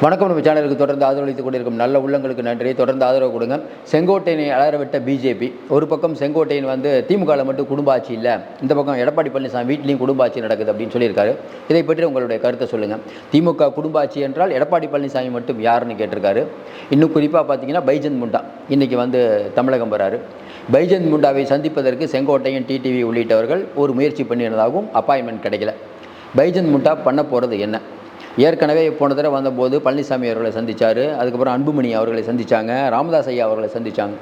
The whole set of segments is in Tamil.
வணக்கம். நம்ம சேனலுக்கு தொடர்ந்து ஆதரவளித்துக் கொண்டிருக்கும் நல்ல உள்ளங்களுக்கு நன்றி தொடர்ந்து ஆதரவு கொடுங்க. செங்கோட்டையனை அலறவிட்ட பிஜேபி ஒரு பக்கம் செங்கோட்டையன் வந்து திமுகவில் மட்டும் குடும்ப ஆட்சி இல்லை. இந்த பக்கம் எடப்பாடி பழனிசாமி வீட்லேயும் குடும்ப ஆட்சி நடக்குது அப்படின்னு சொல்லியிருக்காரு. இதை பற்றி உங்களுடைய கருத்தை சொல்லுங்கள் திமுக குடும்ப ஆட்சி என்றால் எடப்பாடி பழனிசாமி மட்டும் யாருன்னு கேட்டிருக்காரு. இன்னும் குறிப்பாக பார்த்தீங்கன்னா பைஜந்த் முண்டா. இன்றைக்கி வந்து தமிழகம் வராரு. பைஜந்த் முண்டாவை சந்திப்பதற்கு செங்கோட்டையன் டிடிவி உள்ளிட்டவர்கள் ஒரு முயற்சி பண்ணியிருந்ததாகவும் அப்பாயின்மெண்ட் கிடைக்கல. பைஜந்த் முண்டா பண்ண போகிறது என்ன? ஏற்கனவே போன தடவை வந்தபோது பழனிசாமி அவர்களை சந்தித்தார் அதுக்கப்புறம் அன்புமணி அவர்களை சந்தித்தாங்க ராமதாஸ் ஐயா அவர்களை சந்தித்தாங்க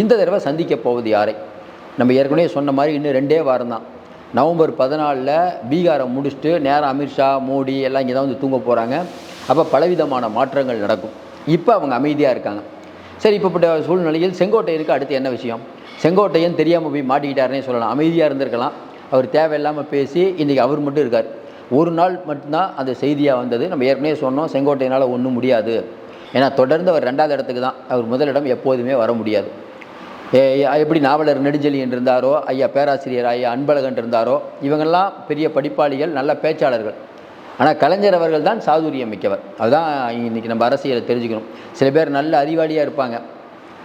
இந்த தடவை சந்திக்க போவது யாரை? நம்ம ஏற்கனவே சொன்ன மாதிரி இன்னும் ரெண்டே வாரம் தான். நவம்பர் பதினாலில் பீகாரை முடிச்சுட்டு நேரம் அமித்ஷா மோடி எல்லாம் இங்கே தான் வந்து தூங்க போகிறாங்க அப்போ பலவிதமான மாற்றங்கள் நடக்கும். இப்போ அவங்க அமைதியாக இருக்காங்க. சரி இப்போப்பட்ட சூழ்நிலையில் செங்கோட்டையனுக்கு அடுத்து என்ன விஷயம்? செங்கோட்டையன் தெரியாமல் போய் மாட்டிக்கிட்டாருன்னே சொல்லலாம். அமைதியாக இருந்திருக்கலாம். அவர் தேவையில்லாமல் பேசி இன்றைக்கி அவர் மட்டும் இருக்கார். ஒரு நாள் மட்டும்தான் அந்த செய்தியாக வந்தது. நம்ம ஏற்கனவே சொன்னோம் செங்கோட்டையினால் ஒன்றும் முடியாது. ஏன்னா தொடர்ந்து அவர் ரெண்டாவது இடத்துக்கு தான். அவர் முதலிடம் எப்போதுமே வர முடியாது. எப்படி நாவலர் நெடுஞ்செழியன் இருந்தாரோ ஐயா பேராசிரியர் ஐயா அன்பழகன் இருந்தாரோ இவங்கெல்லாம் பெரிய படிப்பாளிகள் நல்ல பேச்சாளர்கள். ஆனால் கலைஞர் அவர்கள் தான் சாதுரியம் மிக்கவர். அதுதான் இன்றைக்கி நம்ம அரசியலை தெரிஞ்சுக்கணும். சில பேர் நல்ல அறிவாளியாக இருப்பாங்க.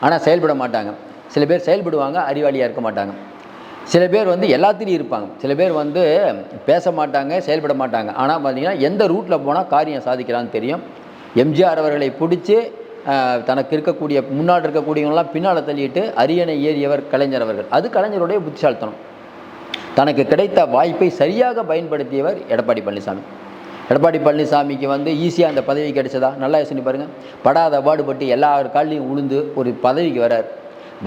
ஆனால் செயல்பட மாட்டாங்க. சில பேர் செயல்படுவாங்க அறிவாளியாக இருக்க மாட்டாங்க. சில பேர் வந்து எல்லாத்துலேயும் இருப்பாங்க. சில பேர் வந்து பேச மாட்டாங்க செயல்பட மாட்டாங்க. ஆனால் பார்த்தீங்கன்னா எந்த ரூட்டில் போனால் காரியம் சாதிக்கலான்னு தெரியும். எம்ஜிஆர் அவர்களை பிடிச்சி தனக்கு இருக்கக்கூடிய முன்னாடி இருக்கக்கூடியவங்களாம் பின்னால் தள்ளிட்டு அரியணை ஏறியவர் கலைஞர் அவர்கள். அது கலைஞருடைய புத்திசாலித்தனம். தனக்கு கிடைத்த வாய்ப்பை சரியாக பயன்படுத்தியவர் எடப்பாடி பழனிசாமி. எடப்பாடி பழனிசாமிக்கு வந்து ஈஸியாக அந்த பதவி கிடைச்சதா? நல்லா யோசனை பாருங்கள் படாத பாடுபட்டு எல்லா கால்லையும் உளுந்து ஒரு பதவிக்கு வரார்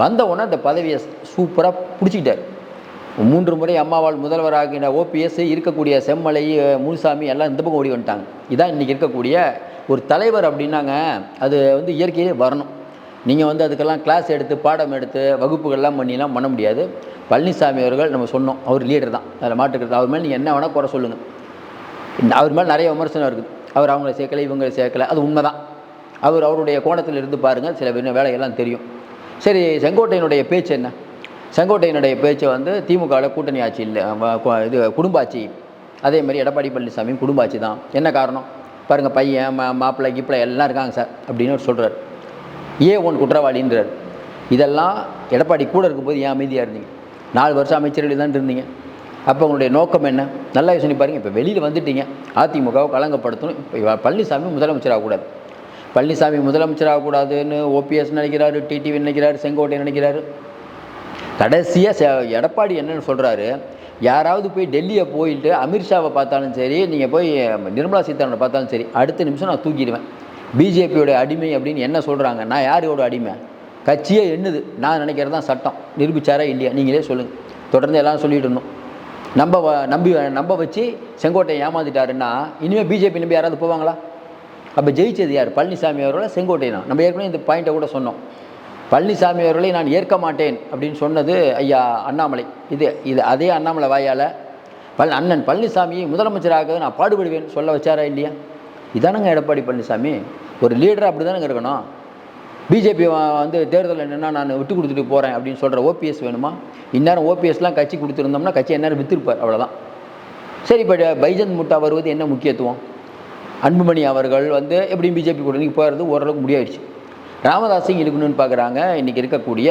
வந்த உடனே அந்த பதவியை சூப்பராக பிடிச்சிக்கிட்டார். மூன்று முறை அம்மாவால் முதல்வராகின ஓபிஎஸ் இருக்கக்கூடிய செம்மலை முனுசாமி எல்லாம் இந்த பக்கம் ஓடி வந்துட்டாங்க. இதான் இன்றைக்கி இருக்கக்கூடிய ஒரு தலைவர் அப்படின்னாங்க. அது வந்து இயற்கையிலே வரணும். நீங்கள் வந்து அதுக்கெல்லாம் கிளாஸ் எடுத்து பாடம் எடுத்து வகுப்புகள்லாம் பண்ணிலாம் பண்ண முடியாது. பழனிசாமி அவர்கள் நம்ம சொன்னோம். அவர் லீடர் தான். அதில் மாட்டுக்கிறது அவர் மேலே நீங்கள் என்ன வேணால் குறை சொல்லுங்கள் அவர் மேலே நிறைய விமர்சனம் இருக்குது. அவர் அவங்கள சேர்க்கலை இவங்களை சேர்க்கலை. அது உண்மை தான் அவர் அவருடைய கோணத்தில் இருந்து பாருங்கள் சில வே- வேலையெல்லாம் தெரியும். சரி செங்கோட்டையனுடைய பேச்சு என்ன? செங்கோட்டையினுடைய பேச்சு வந்து திமுகவில் கூட்டணி ஆட்சி இல்லை இது குடும்ப ஆட்சி அதே மாதிரி எடப்பாடி பழனிசாமி குடும்ப ஆட்சி தான். என்ன காரணம்? பாருங்கள் பையன் மா மாப்பிள்ளை கிப்பிள்ளை எல்லாம் இருக்காங்க சார் அப்படின்னு அவர் சொல்கிறார் ஏ ஒன் குற்றவாளின்றார். இதெல்லாம் எடப்பாடி கூட இருக்கும்போது ஏன் அமைதியாக இருந்தீங்க? நாலு வருஷம் அமைச்சர்கள் தான் இருந்தீங்க. அப்போ உங்களுடைய நோக்கம் என்ன? நல்லா யோசனை பாருங்க இப்போ வெளியில் வந்துட்டீங்க. அதிமுகவை களங்கப்படுத்தணும். இப்போ பழனிசாமி முதலமைச்சர் ஆகக்கூடாது பழனிசாமி முதலமைச்சர் ஆகக்கூடாதுன்னு ஓபிஎஸ் நினைக்கிறாரு டிடிவி நினைக்கிறாரு செங்கோட்டை நினைக்கிறாரு. கடைசியாக எடப்பாடி என்னன்னு சொல்கிறாரு யாராவது போய் டெல்லியை போயிட்டு அமித்ஷாவை பார்த்தாலும் சரி நீங்கள் போய் நிர்மலா சீதாராமனை பார்த்தாலும் சரி அடுத்த நிமிஷம் நான் தூக்கிடுவேன். பிஜேபியோட அடிமை அப்படின்னு என்ன சொல்கிறாங்க நான் யாரோட அடிமை? கட்சியே எண்ணுது. நான் நினைக்கிறது தான் சட்டம். நிரூபிச்சாரா இல்லையா? நீங்களே சொல்லுங்கள் தொடர்ந்து எல்லாம் சொல்லிட்டு இருந்தோம். நம்ப வ- நம்பி நம்ப வச்சு செங்கோட்டையை ஏமாத்திட்டாருன்னா இனிமேல் பிஜேபி நம்பி யாராவது போவாங்களா? அப்போ ஜெயிச்சது யார்? பழனிசாமி அவர்கள செங்கோட்டையனா? நம்ம ஏற்கனவே இந்த பாயிண்ட்டை கூட சொன்னோம். பழனிசாமி அவர்களை நான் ஏற்க மாட்டேன் அப்படின்னு சொன்னது ஐயா அண்ணாமலை. இது இது அதே அண்ணாமலை வாயால். பல் அண்ணன் பழனிசாமியை முதலமைச்சராக நான் பாடுபடுவேன் சொல்ல வச்சாரா இல்லையா? இதானுங்க எடப்பாடி பழனிசாமி. ஒரு லீடராக அப்படி தானங்க இருக்கணும். பிஜேபி வந்து தேர்தல் என்னென்னா நான் விட்டு கொடுத்துட்டு போகிறேன் அப்படின்னு சொல்கிற ஓபிஎஸ் வேணுமா? இந்நேரம் ஓபிஎஸ்லாம் கட்சி கொடுத்துருந்தோம்னா கட்சி எந்நேரம் விற்றுருப்பார் அவ்வளோதான் சரி இப்போ பைஜந்த் முட்டா வருவது என்ன முக்கியத்துவம்? அன்புமணி அவர்கள் வந்து எப்படியும் பிஜேபி கூட்டணிக்கு போகிறது ஓரளவுக்கு முடியாயிடுச்சு. ராமதாஸையும் இருக்கணும்னு பார்க்குறாங்க. இன்றைக்கி இருக்கக்கூடிய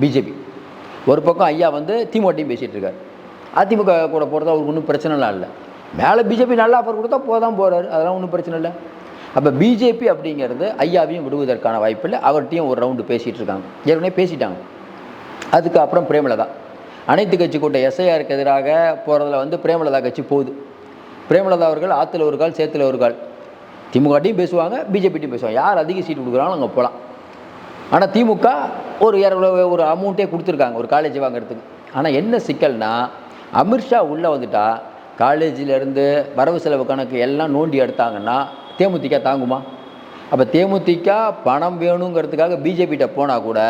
பிஜேபி. ஒரு பக்கம் ஐயா வந்து திமுகட்டையும் பேசிகிட்டு இருக்கார். அதிமுக கூட போகிறதா அவருக்கு ஒன்றும் பிரச்சனைலாம் இல்லை. மேலே பிஜேபி நல்லா ஆஃபர் கொடுத்தா போதான் போகிறாரு அதெல்லாம் ஒன்றும் பிரச்சனை இல்லை. அப்போ பிஜேபி அப்படிங்கிறது ஐயாவையும் விடுவதற்கான வாய்ப்பு இல்லை. அவர்கிட்டையும் ஒரு ரவுண்டு பேசிகிட்டு இருக்காங்க. ஏற்கனவே பேசிட்டாங்க. அதுக்கப்புறம் பிரேமலதா. அனைத்து கட்சி கூட்ட எஸ்ஐஆருக்கு எதிராக போகிறதுல வந்து பிரேமலதா கட்சி போகுது. பிரேமலதா அவர்கள் ஆற்றுல ஒரு கால் சேத்துல ஒரு கால். திமுகட்டையும் பேசுவாங்க பிஜேபிட்டையும் பேசுவாங்க. யார் அதிக சீட் கொடுக்குறாங்களோ அங்கே போகலாம் ஆனால் திமுக ஒரு இரநூறு ஒரு அமௌண்ட்டே கொடுத்துருக்காங்க ஒரு காலேஜ் வாங்குறதுக்கு. ஆனால் என்ன சிக்கல்னா அமித்ஷா உள்ளே வந்துட்டா காலேஜிலேருந்து வரவு செலவு கணக்கு எல்லாம் நோண்டி எடுத்தாங்கன்னா தேமுதிக தாங்குமா? அப்போ தேமுதிக பணம் வேணுங்கிறதுக்காக பிஜேபிகிட்ட போனால் கூட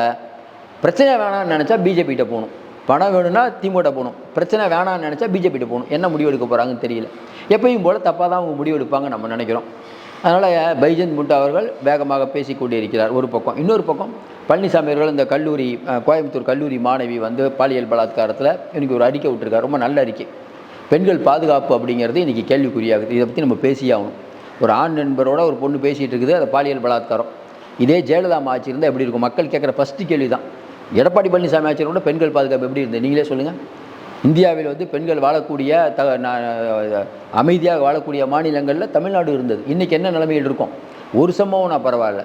பிரச்சனை வேணாம்னு நினச்சா பிஜேபிகிட்ட போகணும். பணம் வேணும்னா திமுக போகணும். பிரச்சனை வேணாம்னு நினச்சா பிஜேபிகிட்ட போகணும். என்ன முடிவு எடுக்க போகிறாங்கன்னு தெரியல. எப்பயும் போல் தப்பாக தான் அவங்க முடிவு எடுப்பாங்க நம்ம நினைக்கிறோம். அதனால் பைஜந்த் முண்டா அவர்கள் வேகமாக பேசிக் கொண்டிருக்கிறார். ஒரு பக்கம். இன்னொரு பக்கம் பழனிசாமி அவர்கள் இந்த கல்லூரி கோயம்புத்தூர் கல்லூரி மாணவி வந்து பாலியல் பலாத்காரத்தில் எனக்கு ஒரு அறிக்கை விட்டுருக்காரு. ரொம்ப நல்ல அறிக்கை. பெண்கள் பாதுகாப்பு அப்படிங்கிறது இன்றைக்கி கேள்விக்குறியாகுது. இதை பற்றி நம்ம பேசியே ஆகணும். ஒரு ஆண் நண்பரோட ஒரு பொண்ணு பேசிகிட்டு இருக்குது. அது பாலியல் பலாத்காரம். இதே ஜெயலலிதா ஆட்சி இருந்தால் எப்படி இருக்கும்? மக்கள் கேட்குற ஃபஸ்ட்டு கேள்வி தான் எடப்பாடி பழனிசாமி ஆட்சியர் கூட பெண்கள் பாதுகாப்பு எப்படி இருந்தது? நீங்களே சொல்லுங்கள் இந்தியாவில் வந்து பெண்கள் வாழக்கூடிய த அமைதியாக வாழக்கூடிய மாநிலங்களில் தமிழ்நாடு இருந்தது. இன்றைக்கி என்ன நிலைமையில் இருக்கும்? ஒரு சம்பவம் நான் பரவாயில்ல.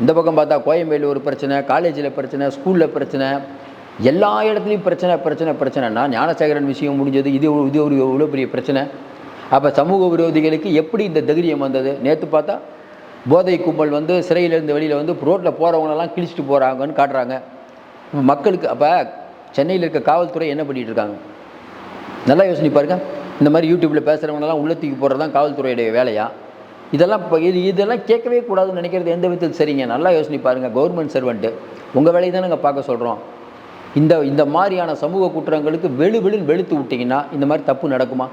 இந்த பக்கம் பார்த்தா கோயம்பேடு ஒரு பிரச்சனை காலேஜில் பிரச்சனை ஸ்கூலில் பிரச்சனை. எல்லா இடத்துலையும் பிரச்சனை பிரச்சனை பிரச்சனைனா ஞானசேகரன் விஷயம் முடிஞ்சது. இது ஒரு- இது ஒரு இவ்வளோ பெரிய பிரச்சனை. அப்போ சமூக விரோதிகளுக்கு எப்படி இந்த தைரியம் வந்தது? நேற்று பார்த்தா போதை கும்பல் வந்து சிறையிலேருந்து வெளியில் வந்து ரோட்டில் போகிறவங்களெல்லாம் கிழிச்சிட்டு போகிறாங்கன்னு காட்டுறாங்க. மக்களுக்கு அப்போ சென்னையில் இருக்க காவல்துறை என்ன பண்ணிகிட்டு இருக்காங்க? நல்லா யோசனை இந்த மாதிரி யூடியூப்பில் பேசுகிறவங்களெல்லாம் உள்ளத்துக்கு தூக்கி போடுறது தான் காவல்துறையுடைய வேலையா? இதெல்லாம் இப்போ இது இதெல்லாம் கேட்கவே கூடாதுன்னு நினைக்கிறது எந்த விதத்தில் சரிங்க? நல்லா யோசனை பாருங்கள் கவர்மெண்ட் சர்வெண்ட்டு உங்கள் வேலையை தான் நாங்கள் பார்க்க சொல்கிறோம் இந்த இந்த மாதிரியான சமூக குற்றங்களுக்கு வெளு வெளுன்னு வெளுத்து விட்டிங்கன்னா இந்த மாதிரி தப்பு நடக்குமா?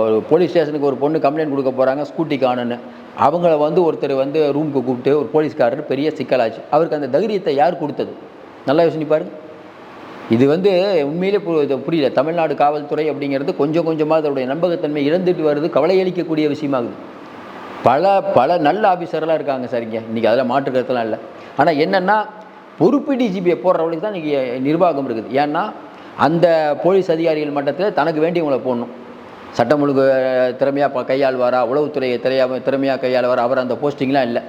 ஒரு போலீஸ் ஸ்டேஷனுக்கு ஒரு பொண்ணு கம்ப்ளைண்ட் கொடுக்க போகிறாங்க ஸ்கூட்டி காணுன்னு. அவங்கள வந்து ஒருத்தர் வந்து ரூமுக்கு கூப்பிட்டு ஒரு போலீஸ்காரர் பெரிய சிக்கலாச்சு. அவருக்கு அந்த தைரியத்தை யார் கொடுத்தது? நல்லா யோசனை இது வந்து உண்மையிலே பு- இது புரியல. தமிழ்நாடு காவல்துறை அப்படிங்கிறது கொஞ்சம் கொஞ்சமாக அதோடைய நம்பகத்தன்மை இழந்துட்டு வருது. கவலையளிக்கக்கூடிய விஷயமாகுது. பல பல நல்ல ஆஃபீஸர்லாம் இருக்காங்க சரிங்க இன்றைக்கி அதில் மாற்று கருத்துலாம் இல்லை. ஆனால் என்னென்னா பொறுப்பு டிஜிபியை போடுறவங்களுக்கு தான் இன்றைக்கி நிர்வாகம் இருக்குது. ஏன்னா அந்த போலீஸ் அதிகாரிகள் மட்டத்தில் தனக்கு வேண்டியவங்களை போடணும். சட்டம் ஒழுங்கு திறமையாக கையாள்வாரா உளவுத்துறையை திறமையாக திறமையாக கையாள்வாரா அவர் அந்த போஸ்டிங்லாம் இல்லை.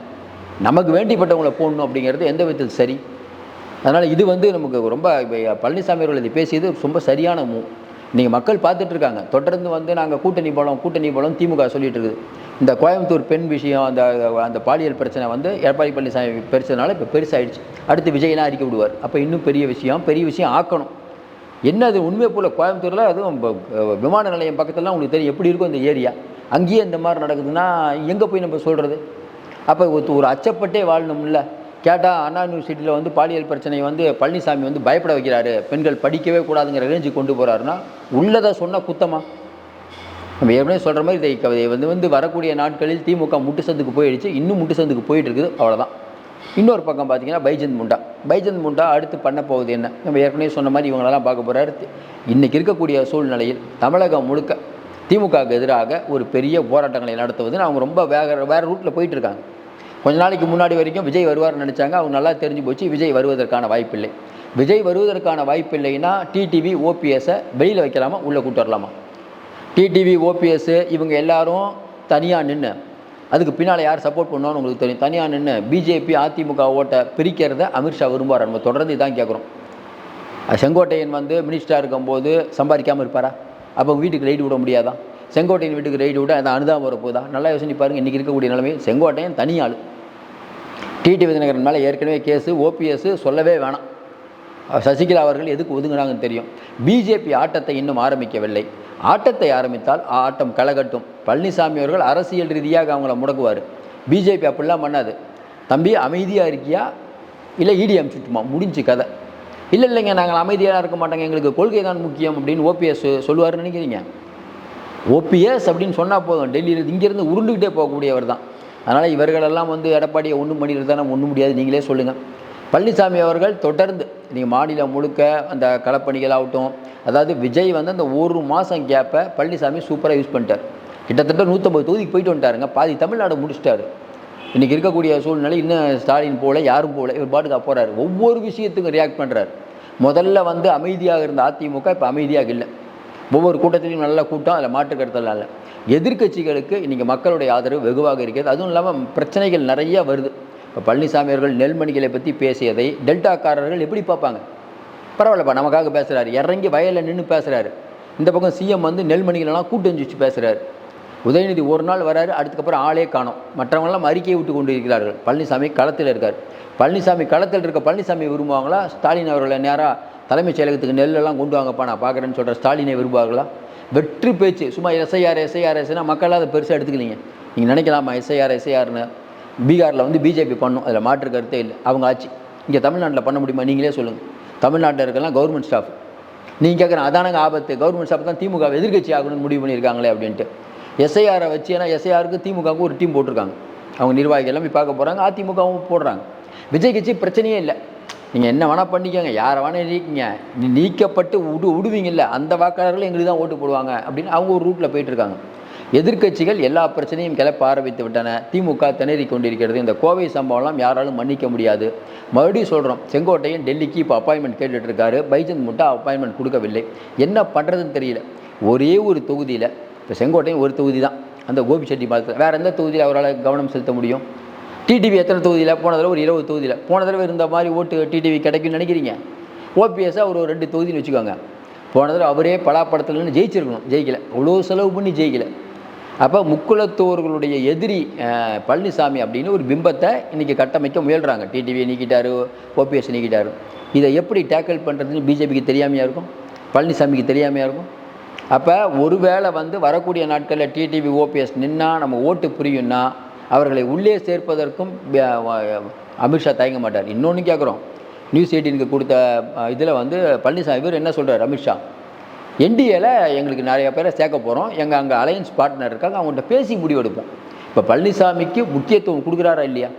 நமக்கு வேண்டிப்பட்டவங்களை போடணும் அப்படிங்கிறது எந்த விதத்தில் சரி? அதனால் இது வந்து நமக்கு ரொம்ப இப்போ பழனிசாமி அவர்கள் இது பேசியது ரொம்ப சரியான மூ நீங்கள் மக்கள் பார்த்துட்டு இருக்காங்க. தொடர்ந்து வந்து நாங்கள் கூட்டணி போலம் கூட்டணி போலம் திமுக சொல்லிட்டு இருக்குது. இந்த கோயம்புத்தூர் பெண் விஷயம் அந்த அந்த பாலியல் பிரச்சனை வந்து எடப்பாடி பழனிசாமி பெருசதுனால இப்போ பெருசாயிடுச்சு. அடுத்து விஜயெல்லாம் அறிக்கை விடுவார். அப்போ இன்னும் பெரிய விஷயம் பெரிய விஷயம் ஆக்கணும். என்ன அது உண்மை போல் கோயம்புத்தூரில்? அதுவும் விமான நிலையம் பக்கத்துலலாம் உங்களுக்கு தெரியும் எப்படி இருக்கும் இந்த ஏரியா? அங்கேயே இந்த மாதிரி நடக்குதுன்னா எங்கே போய் நம்ம சொல்கிறது அப்போ ஒரு ஒரு அச்சப்பட்டே வாழணும்ல? கேட்டால் அண்ணா யூனிவர்சிட்டியில் வந்து பாலியல் பிரச்சனையை வந்து பழனிசாமி வந்து பயப்பட வைக்கிறாரு. பெண்கள் படிக்கவே கூடாதுங்கிற ரேஞ்சு கொண்டு போகிறாருன்னா உள்ளதை சொன்னால் குத்தமா? நம்ம ஏற்கனவே சொல்கிற மாதிரி இதை கவிதை வந்து வந்து வரக்கூடிய நாட்களில் திமுக முட்டு சந்துக்கு போயிடுச்சு. இன்னும் முட்டு சந்துக்கு போயிட்டு இருக்குது அவ்வளோதான் இன்னொரு பக்கம் பார்த்தீங்கன்னா பைஜந்த் முண்டா. பைஜந்த் முண்டா அடுத்து பண்ண போகுது என்ன? நம்ம ஏற்கனவே சொன்ன மாதிரி இவங்களெல்லாம் பார்க்க போகிறாரு இன்றைக்கி இருக்கக்கூடிய சூழ்நிலையில் தமிழகம் முழுக்க திமுகவுக்கு எதிராக ஒரு பெரிய போராட்டங்களை நடத்துவதுன்னு அவங்க ரொம்ப வேக வேறு ரூட்டில் போயிட்டு இருக்காங்க கொஞ்ச நாளைக்கு முன்னாடி வரைக்கும் விஜய் வருவார்னு நினச்சாங்க. அவங்க நல்லா தெரிஞ்சு போச்சு விஜய் வருவதற்கான வாய்ப்பில்லை. விஜய் வருவதற்கான வாய்ப்பில்லைன்னா டிடிவி ஓபிஎஸை வெளியில் வைக்கலாமா உள்ளே கூட்டு வரலாமா? டிடிவி ஓபிஎஸ் இவங்க எல்லாரும் தனியாக நின்று அதுக்கு பின்னால் யார் சப்போர்ட் பண்ணுவான்னு உங்களுக்கு தெரியும். தனியாக நின்று பிஜேபி அதிமுக ஓட்டை பிரிக்கிறத அமித்ஷா விரும்புவார்? நம்ம தொடர்ந்து இதான் கேட்குறோம் செங்கோட்டையன் வந்து மினிஸ்டராக இருக்கும்போது சம்பாதிக்காமல் இருப்பாரா? அப்போ வீட்டுக்கு ரைடு விட முடியாதான் செங்கோட்டையன் வீட்டுக்கு ரைடு விட அந்த அனுதாபம் வரப்போதா நல்லா யோசனை பாருங்கள் இன்றைக்கி இருக்கக்கூடிய நிலைமை செங்கோட்டையன் தனி ஆள் டிடி விதிநகரன் மேலே ஏற்கனவே கேஸு ஓபிஎஸ் சொல்லவே வேணாம். சசிகலா அவர்கள் எதுக்கு ஒதுங்குனாங்கன்னு தெரியும். பிஜேபி ஆட்டத்தை இன்னும் ஆரம்பிக்கவில்லை. ஆட்டத்தை ஆரம்பித்தால் ஆட்டம் களைகட்டும். பழனிசாமி அவர்கள் அரசியல் ரீதியாக அவங்கள முடக்குவார். பிஜேபி அப்படிலாம் பண்ணாது. தம்பி அமைதியாக இருக்கியா? இல்லை இடி அமுச்சுட்டுமா? முடிஞ்சு கதை. இல்லை இல்லைங்க நாங்கள் அமைதியாக இருக்க மாட்டோங்க. எங்களுக்கு கொள்கை தான் முக்கியம் அப்படின்னு ஓபிஎஸ் சொல்லுவார்னு நினைக்கிறீங்க? ஓபிஎஸ் அப்படின்னு சொன்னால் போதும். டெல்லியில் இங்கேருந்து உருண்டுக்கிட்டே போகக்கூடியவர் தான். அதனால் இவர்களெல்லாம் வந்து எடப்பாடியை ஒன்றும் பண்ணிட்டு தான் ஒன்றும் முடியாது. நீங்களே சொல்லுங்கள் பழனிசாமி அவர்கள் தொடர்ந்து நீங்கள் மாநிலம் முழுக்க அந்த களப்பணிகளாகட்டும் அதாவது விஜய் வந்து அந்த ஒரு மாதம் கேப்பை பழனிசாமி சூப்பராக யூஸ் பண்ணிட்டார். கிட்டத்தட்ட நூற்றம்பது தொகுதிக்கு போயிட்டு வந்துட்டாருங்க. பாதி தமிழ்நாடு முடிச்சிட்டாரு. இன்றைக்கி இருக்கக்கூடிய சூழ்நிலை இன்னும் ஸ்டாலின் போல யாரும் போகல இவர் பாட்டுக்கு போகிறாரு ஒவ்வொரு விஷயத்துக்கும் ரியாக்ட் பண்ணுறாரு முதல்ல வந்து அமைதியாக இருந்த அதிமுக இப்போ அமைதியாக இல்லை. ஒவ்வொரு கூட்டத்திலையும் நல்ல கூட்டம் அதில் மாற்று கருத்தெல்லாம் இல்லை. எதிர்க்கட்சிகளுக்கு இன்றைக்கி மக்களுடைய ஆதரவு வெகுவாக இருக்கிறது. அதுவும் இல்லாமல் பிரச்சனைகள் நிறையா வருது. இப்போ பழனிசாமி அவர்கள் நெல்மணிகளை பற்றி பேசியதை டெல்டாக்காரர்கள் எப்படி பார்ப்பாங்க? பரவாயில்லப்பா நமக்காக பேசுகிறாரு இறங்கி வயலில் நின்று பேசுகிறாரு இந்த பக்கம் சிஎம் வந்து நெல்மணிகளெல்லாம் கூட்டஞ்சு வச்சு பேசுகிறாரு உதயநிதி ஒரு நாள் வராரு அதுக்கப்புறம் ஆளே காணோம். மற்றவங்களாம் அறிக்கையை விட்டு கொண்டு இருக்கிறார்கள் பழனிசாமி களத்தில் இருக்கார். பழனிசாமி களத்தில் இருக்க பழனிசாமி விரும்புவாங்களா? ஸ்டாலின் அவர்களை நேராக தலைமைச் செயலகத்துக்கு நெல்லெல்லாம் கொண்டு வாங்கப்பா நான் பார்க்குறேன்னு சொல்கிற ஸ்டாலினை விரும்புவார்களா? வெற்றி பேச்சு. சும்மா எஸ்ஐஆர் எஸ்ஐஆர் எஸ்ஐனா மக்கள் அதை பெருசாக எடுத்துக்கலீங்க. நீங்கள் நினைக்கலாமா எஸ்ஐஆர் எஸ்ஐஆர்னு பீகாரில் வந்து பிஜேபி பண்ணும். அதில் மாற்று கருத்தே இல்லை. அவங்க ஆட்சி. இங்கே தமிழ்நாட்டில் பண்ண முடியுமா? நீங்களே சொல்லுங்கள் தமிழ்நாட்டில் இருக்கலாம் கவர்மெண்ட் ஸ்டாஃப் நீங்கள் கேட்குற அதானங்க ஆபத்து. கவர்மெண்ட் ஸ்டாஃப் தான் திமுக எதிர்க்கட்சி ஆகணும்னு முடிவு பண்ணியிருக்காங்களே அப்படின்ட்டு. எஸ்ஐஆரை வச்சு ஏன்னா எஸ்ஐஆருக்கு திமுகவுக்கு ஒரு டீம் போட்டிருக்காங்க. அவங்க நிர்வாகிகள் எல்லாம் போய் பார்க்க போகிறாங்க அதிமுகவும் போடுறாங்க. விஜய் கட்சி பிரச்சனையே இல்லை. நீங்கள் என்ன வேணால் பண்ணிக்கோங்க யாரை வேணால் நீக்கிங்க. நீ நீக்கப்பட்டு விடு விடுவீங்கல்ல அந்த வாக்காளர்கள் எங்களுக்கு தான் ஓட்டு போடுவாங்க அப்படின்னு அவங்க ஒரு ரூட்டில் போயிட்டுருக்காங்க எதிர்க்கட்சிகள் எல்லா பிரச்சனையும் கிளப்ப ஆரம்பித்து விட்டன. திமுக திணறி கொண்டிருக்கிறது. இந்த கோவை சம்பவம்லாம் யாராலும் மன்னிக்க முடியாது. மறுபடியும் சொல்கிறோம் செங்கோட்டையன் டெல்லிக்கு இப்போ அப்பாயின்மெண்ட் கேட்டுட்ருக்காரு. பைஜந்த் முட்டா அப்பாயின்மெண்ட் கொடுக்கவில்லை. என்ன பண்ணுறதுன்னு தெரியல. ஒரே ஒரு தொகுதியில் இப்போ செங்கோட்டையன் ஒரு தொகுதி தான் அந்த கோபிச்செட்டி பாலத்தில். வேறு எந்த தொகுதியில் அவரால் கவனம் செலுத்த முடியும்? டிடிவி எத்தனை தொகுதியில்? போன தடவை ஒரு இருபது தொகுதியில். போன தடவை இருந்த மாதிரி ஓட்டு டிடிவி கிடைக்கும்னு நினைக்கிறீங்க? ஓபிஎஸ்ஸாக ஒரு ரெண்டு தொகுதின்னு வச்சுக்கோங்க. போன தடவை அவரே பலாப்படத்துலன்னு ஜெயிச்சிருக்கணும். ஜெயிக்கல. அவ்வளோ செலவு பண்ணி ஜெயிக்கல. அப்போ முக்குலத்தோர்களுடைய எதிரி பழனிசாமி அப்படின்னு ஒரு பிம்பத்தை இன்றைக்கி கட்டமைக்க முயல்கிறாங்க டிடிவியை நீக்கிட்டாரு ஓபிஎஸ் நீக்கிட்டாரு. இதை எப்படி டேக்கிள் பண்ணுறதுன்னு பிஜேபிக்கு தெரியாமையாக இருக்கும்? பழனிசாமிக்கு தெரியாமையாக இருக்கும்? அப்போ ஒருவேளை வந்து வரக்கூடிய நாட்களில் டிடிவி ஓபிஎஸ் நின்னா நம்ம ஓட்டு புரியும்னா அவர்களை உள்ளே சேர்ப்பதற்கும் அமித்ஷா தயங்க மாட்டார். இன்னொன்று கேட்குறோம் நியூஸ் எயிட்டீனுக்கு கொடுத்த இதில் வந்து பழனிசாமி இவர் என்ன சொல்கிறார் அமித்ஷா? என்டிஏல எங்களுக்கு நிறைய பேரை சேர்க்க போகிறோம் எங்கள் அங்கே அலையன்ஸ் பார்ட்னர் இருக்காங்க. அவங்கள்ட்ட பேசி முடிவெடுப்போம் இப்போ பழனிசாமிக்கு முக்கியத்துவம் கொடுக்குறாரா இல்லையா?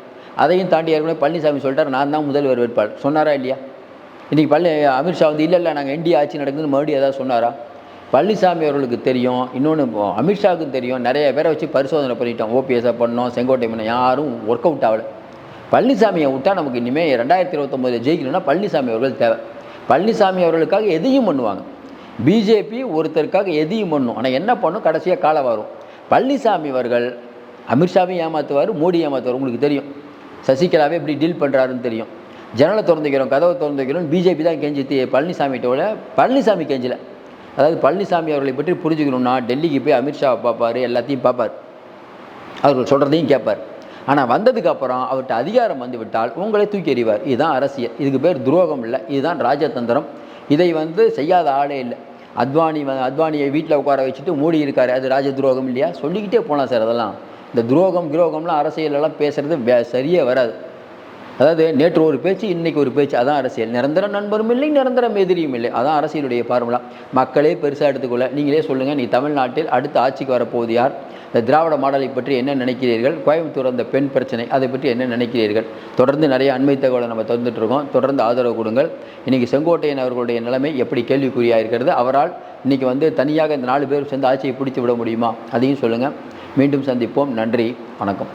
அதையும் தாண்டி ஏற்கனவே பழனிசாமி சொல்லிட்டார். நான் தான் முதல்வர் வேட்பாளர். சொன்னாரா இல்லையா? இன்றைக்கி பழனி அமித்ஷா வந்து இல்லை இல்லை நாங்கள் என்டிஏ ஆட்சி நடக்குதுன்னு மறுபடியும் ஏதாவது சொன்னாரா? பழனிசாமி அவர்களுக்கு தெரியும் இன்னொன்று அமித்ஷாவுக்கும் தெரியும். நிறைய பேரை வச்சு பரிசோதனை பண்ணிட்டோம். ஓபிஎஸ்ஸை பண்ணோம் செங்கோட்டை பண்ணோம். யாரும் ஒர்க் அவுட் ஆகலை. பழனிசாமியை விட்டால் நமக்கு இனிமேல் ரெண்டாயிரத்தி இருபத்தொம்போது ஜெயிக்கணும்னா பழனிசாமி அவர்கள் தேவை. பழனிசாமி அவர்களுக்காக எதையும் பண்ணுவாங்க. பிஜேபி ஒருத்தருக்காக எதையும் பண்ணும். ஆனால் என்ன பண்ணும்? கடைசியாக காலம் வரும். பழனிசாமி அவர்கள் அமித்ஷாவையும் ஏமாற்றுவார் மோடி ஏமாற்றுவார் உங்களுக்கு தெரியும். சசிகலாவே எப்படி டீல் பண்ணுறாருன்னு தெரியும். ஜனலை திறந்துக்கிறோம் கதவை திறந்துக்கிறோம் பிஜேபி தான் கெஞ்சி பழனிசாமி பழனிசாமிகிட்ட பழனிசாமி கெஞ்சலை. அதாவது பழனிசாமி அவர்களை பற்றி புரிஞ்சுக்கணும்னா டெல்லிக்கு போய் அமித்ஷாவை பார்ப்பார் எல்லாத்தையும் பார்ப்பார். அவர்கள் சொல்கிறதையும் கேட்பார். ஆனால் வந்ததுக்கு அப்புறம் அவர்கிட்ட அதிகாரம் வந்துவிட்டால் உங்களை தூக்கி எறிவார். இதுதான் அரசியல். இதுக்கு பேர் துரோகம் இல்லை. இதுதான் ராஜதந்திரம். இதை வந்து செய்யாத ஆளே இல்லை. அத்வானி அத்வானியை வீட்டில் உட்கார வச்சுட்டு மூடி இருக்கார். அது ராஜ துரோகம் இல்லையா? சொல்லிக்கிட்டே போகலாம் சார் அதெல்லாம். இந்த துரோகம் துரோகம்லாம் அரசியலெல்லாம் பேசுறது வே- சரியே வராது. அதாவது நேற்று ஒரு பேச்சு இன்னைக்கு ஒரு பேச்சு. அதான் அரசியல். நிரந்தர நண்பரும் இல்லை நிரந்தரம் எதிரியும் இல்லை. அதான் அரசியலுடைய ஃபார்முலா மக்களே பெருசாக எடுத்துக்கொள்ள நீங்களே சொல்லுங்கள் நீ தமிழ்நாட்டில் அடுத்த ஆட்சிக்கு வரப்போவது யார்? இந்த திராவிட மாடலை பற்றி என்ன நினைக்கிறீர்கள்? கோயம்புத்தூர் அந்த பெண் பிரச்சனை அதை பற்றி என்ன நினைக்கிறீர்கள்? தொடர்ந்து நிறைய அண்மை தகவலை நம்ம தந்துட்டு இருக்கோம் தொடர்ந்து ஆதரவு கொடுங்கள். இன்றைக்கி செங்கோட்டையன் அவர்களுடைய நிலைமை எப்படி கேள்விக்குறியாக இருக்கிறது அவரால் இன்றைக்கி வந்து தனியாக இந்த நாலு பேர் சேர்ந்து ஆட்சியை பிடித்து விட முடியுமா? அதையும் சொல்லுங்கள் மீண்டும் சந்திப்போம். நன்றி. வணக்கம்.